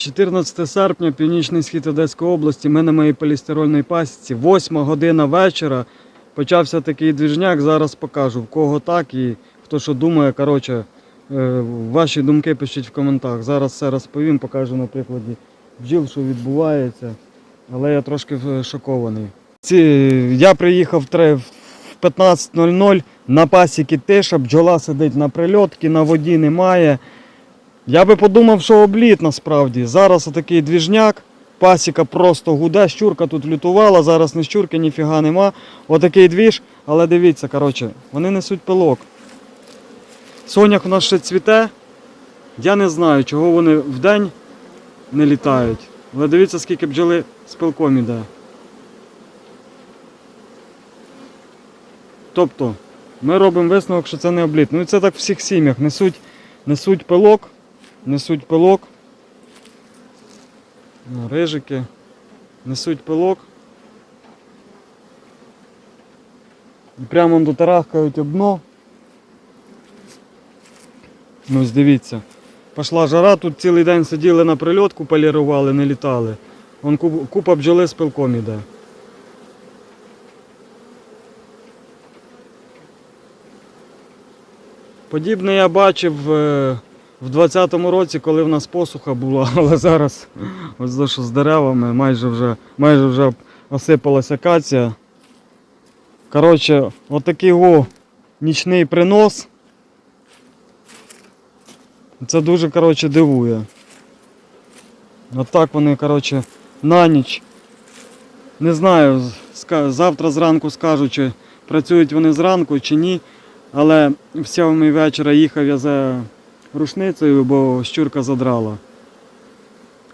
14 серпня, північний схід Одеської області. Ми на моїй полістирольній пасіці. 8 година вечора. Почався такий двіжняк. Зараз покажу в кого так і хто що думає. Коротше, е, ваші думки пишіть в коментах. Зараз все розповім, покажу на прикладі бджіл, що відбувається. Але я трошки е, шокований. Я приїхав в 15.00 на пасіки тиша, бджола сидить на прильотці, на воді немає. Я би подумав, що обліт насправді. Зараз отакий двіжняк, пасіка просто гуде, щурка тут лютувала, зараз ні щурки, ніфіга нема. Отакий двіж, але дивіться, коротше, вони несуть пилок. Сонях у нас ще цвіте. Я не знаю, чого вони вдень не літають. Але дивіться, скільки бджоли з пилком іде. Тобто, ми робимо висновок, що це не обліт. Ну і це так в всіх сім'ях. Несуть, несуть пилок, несуть пилок. Рижики. Несуть пилок. І прямо дотарахкають об дно. Ну, дивіться. Пішла жара, тут цілий день сиділи на прильотку, полірували, не літали. Вон купа бджоли з пилком іде. Подібне я бачив е, в 20-му році, коли в нас посуха була, але зараз ось за що з деревами майже вже, майже вже осипалася акація. Коротше, отакий о нічний принос. Це дуже коротше, дивує. Отак вони, коротше, на ніч. Не знаю, завтра зранку скажу, чи працюють вони зранку, чи ні. Але в сьомій вечора їхав я за рушницею, бо щурка задрала.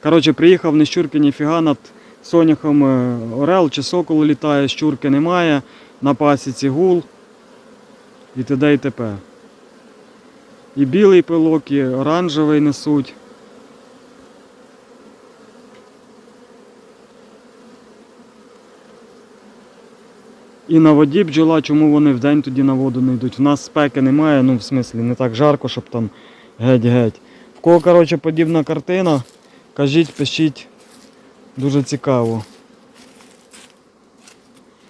Коротше, приїхав ні щурки, ніфіга над соняхом е, орел чи сокол літає, щурки немає, на пасіці гул і т.д. і т.п. І білий пилок, і оранжевий несуть. І на воді бджола, чому вони вдень тоді на воду не йдуть? У нас спеки немає, ну в смислі не так жарко, щоб там геть-геть. В кого, коротше, подібна картина, кажіть, пишіть. Дуже цікаво.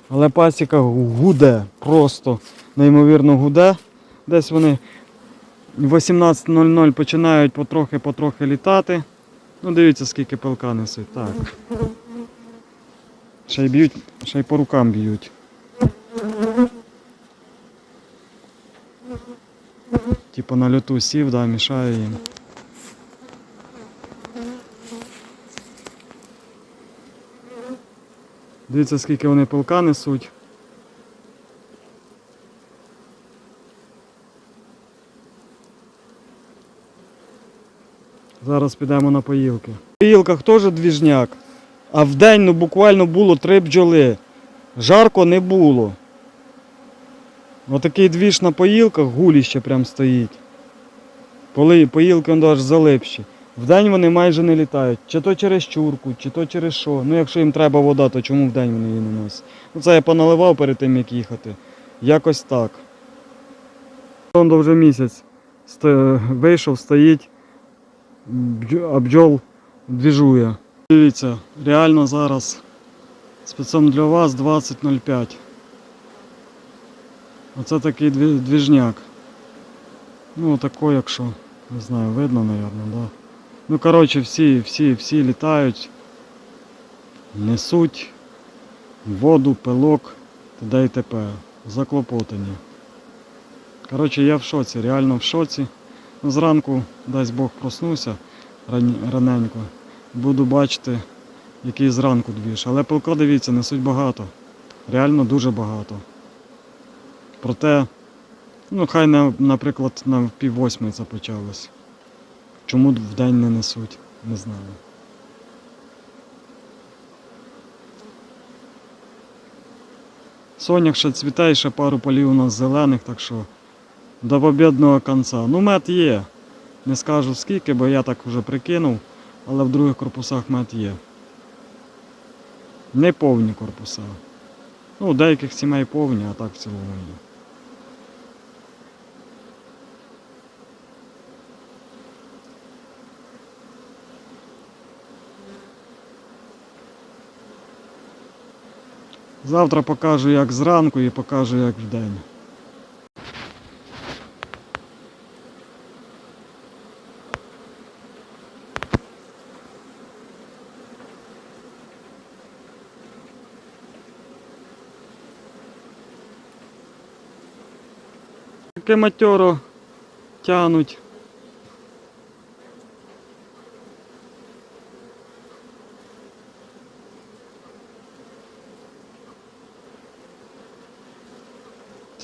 Але пасіка гуде, просто неймовірно гуде. Десь вони в 18.00 починають потрохи-потрохи літати. Ну, дивіться, скільки пилка несуть. Так. Ще й б'ють, ще й по рукам б'ють. Типа на льоту сів, да, мішає їм. Дивіться, скільки вони пилка несуть. Зараз підемо на поїлки. В поїлках теж двіжняк, а в день ну, буквально було три бджоли. Жарко не було. Отакий двіж на поїлках, гуліще прям стоїть. Поли, поїлки он аж залипші. Вдень вони майже не літають. Чи то через чурку, чи то через що. Ну якщо їм треба вода, то чому вдень вони її не носять? Ну це я поналивав перед тим, як їхати. Якось так. Он вже місяць вийшов, стоїть, а бджол двіжує. Дивіться, реально зараз спецом для вас 20.05. Оце такий дві- двіжняк. Ну, такой, якщо, не знаю, видно, мабуть, да. Ну, коротше, всі, всі, всі літають, несуть воду, пилок, т.д. і т.п. Заклопотані. Коротше, я в шоці, реально в шоці. Ну, Зранку, дасть Бог, проснуся раненько. Буду бачити, який зранку двіж. Але пилка, дивіться, несуть багато. Реально дуже багато. Проте, ну хай на, наприклад на пів восьмої це почалось. Чому в день не несуть, не знаю. Сонях ще цвіте, ще пару полів у нас зелених, так що до побідного кінця. Ну, мед є. Не скажу скільки, бо я так вже прикинув, але в других корпусах мед є. Не повні корпуса. Ну, деяких сімей повні, а так в цілому є. Завтра покажу як зранку і покажу як вдень. Таке матьоро тянуть.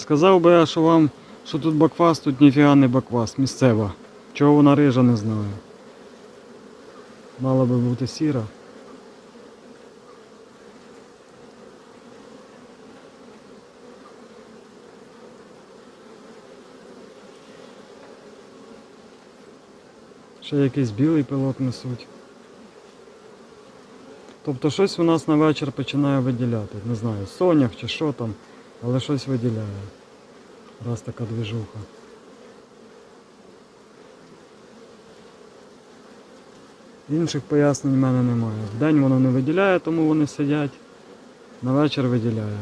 Сказав би що вам, що тут баквас, тут ніфіга не баквас, місцева. Чого вона рижа, не знаю. Мала би бути сіра. Ще якийсь білий пилок несуть. Тобто щось у нас на вечір починає виділяти. Не знаю, сонях чи що там, але щось виділяє. Раз така движуха. Інших пояснень в мене немає. В день воно не виділяє, тому вони сидять. На вечір виділяє.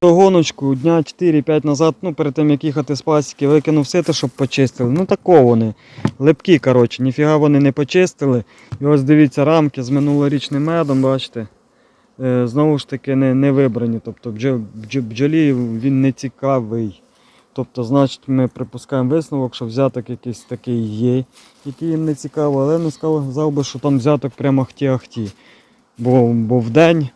Ту Гоночку дня 4-5 назад, ну перед тим як їхати з пасіки, викинув сито, щоб почистили. Ну тако вони. Липкі, коротше, ніфіга вони не почистили. І ось дивіться, рамки з минулорічним медом, бачите. Е, знову ж таки не, не вибрані. Тобто бджо- бджо- бджолі він не цікавий. Тобто, значить, ми припускаємо висновок, що взяток якийсь такий є, який їм не цікаво, але не сказав би, що там взяток прямо ахті-ахті. Бо, бо в день.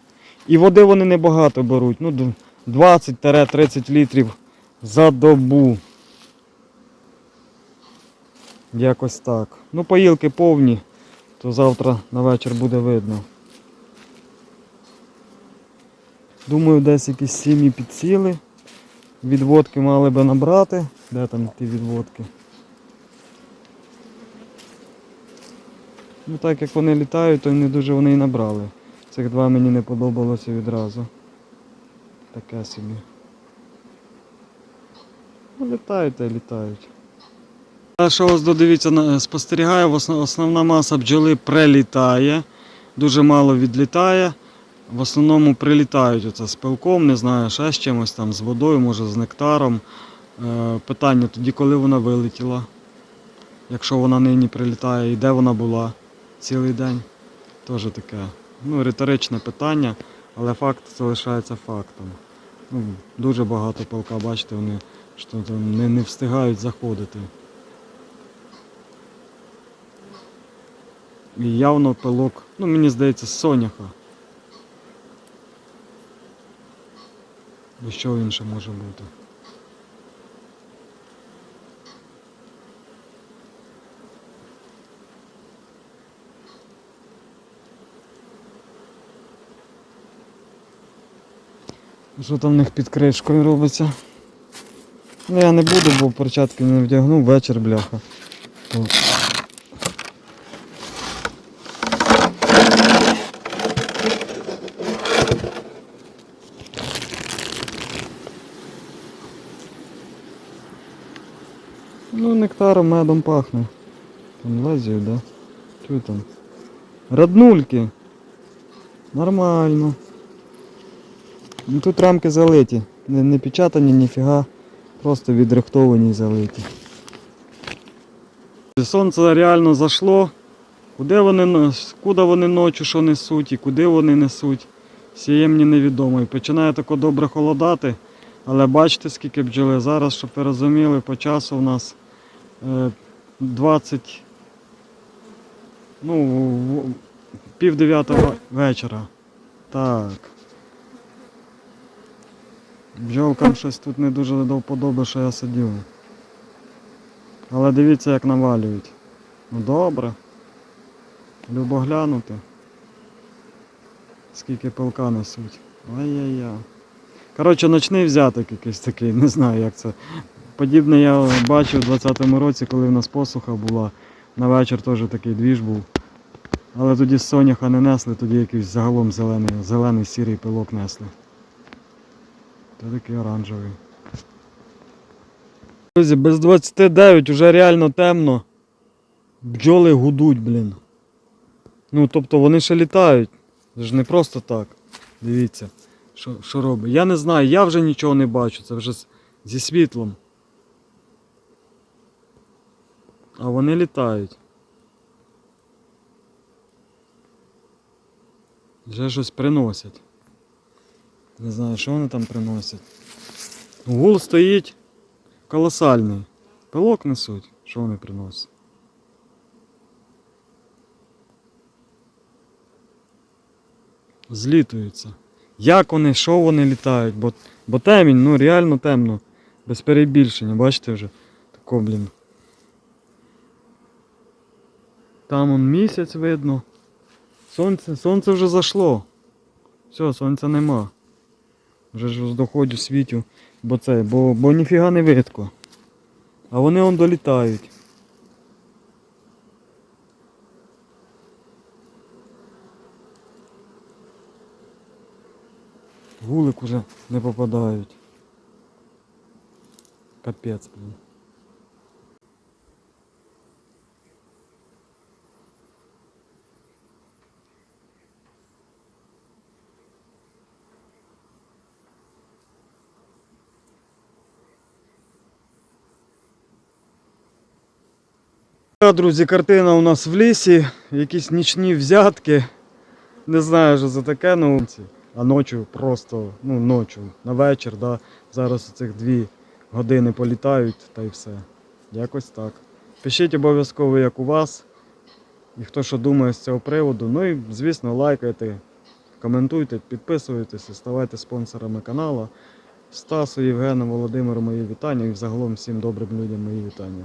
І води вони небагато беруть. Ну, 20-30 літрів за добу. Якось так. Ну, поїлки повні, то завтра на вечір буде видно. Думаю, десь якісь сім'ї підсіли. Відводки мали би набрати. Де там ті відводки? Ну так як вони літають, то не дуже вони і набрали. Цих два мені не подобалося відразу. Таке собі. Ну, літають та й літають. Що ось додивіться, спостерігаю, основна маса бджоли прилітає, дуже мало відлітає. В основному прилітають оце з пилком, не знаю, ще з чимось там, з водою, може з нектаром. Е, питання тоді, коли вона вилетіла, якщо вона нині прилітає, і де вона була цілий день. Теж таке. Ну, риторичне питання, але факт залишається фактом. Ну, дуже багато пилка, бачите, вони що там не, не встигають заходити. І явно пилок, ну мені здається, соняха. Бо що інше може бути? Що там в них під кришкою робиться? Ну я не буду, бо перчатки не вдягну, вечір бляха. От. Ну, нектаром, медом пахне. Там лазію, да? Чого там? Роднульки. Нормально. Ну тут рамки залиті. Не, не печатані, ніфіга. Просто відрихтовані і залиті. Сонце реально зайшло. Куди вони, куди вони ночі що несуть і куди вони несуть. Сіє мені невідомо. І починає тако добре холодати. Але бачите, скільки бджоли. Зараз, щоб ви розуміли, по часу у нас е, 20. Ну, пів дев'ятого вечора. Так. Бджолкам щось тут не дуже до вподоби, що я сидів. Але дивіться, як навалюють. Ну добре. Любо глянути. Скільки пилка несуть. Ай-яй-яй. Коротше, ночний взяток якийсь такий, не знаю як це. Подібне я бачив у 20-му році, коли в нас посуха була. На вечір теж такий двіж був. Але тоді соняха не несли, тоді якийсь загалом зелений, зелений сірий пилок несли. Та такий оранжевий. Друзі, без 29 уже реально темно. Бджоли гудуть, блін. Ну, тобто вони ще літають. Це ж не просто так. Дивіться, що, що робить. Я не знаю, я вже нічого не бачу, це вже зі світлом. А вони літають. Вже щось приносять. Не знаю, що вони там приносять. Гул стоїть колосальний. Пилок несуть. Що вони приносять? Злітуються. Як вони, що вони літають? Бо, бо темінь, ну реально темно. Без перебільшення, бачите вже? Тако, блін. Там он місяць видно. Сонце, сонце вже зайшло. Все, сонця нема. Вже ж доходжу світю, бо це, бо, бо ніфіга не видко. А вони он долітають. Вулик уже не попадають. Капець, блін. Друзі, картина у нас в лісі, якісь нічні взятки. Не знаю, що за таке, ну. А ночі просто, ну, ночі, на вечір, да, зараз цих дві години політають та й все. Якось так. Пишіть обов'язково, як у вас. І хто що думає з цього приводу. Ну і, звісно, лайкайте, коментуйте, підписуйтесь, ставайте спонсорами каналу. Стасу, Євгену, Володимиру мої вітання і взагалом всім добрим людям мої вітання.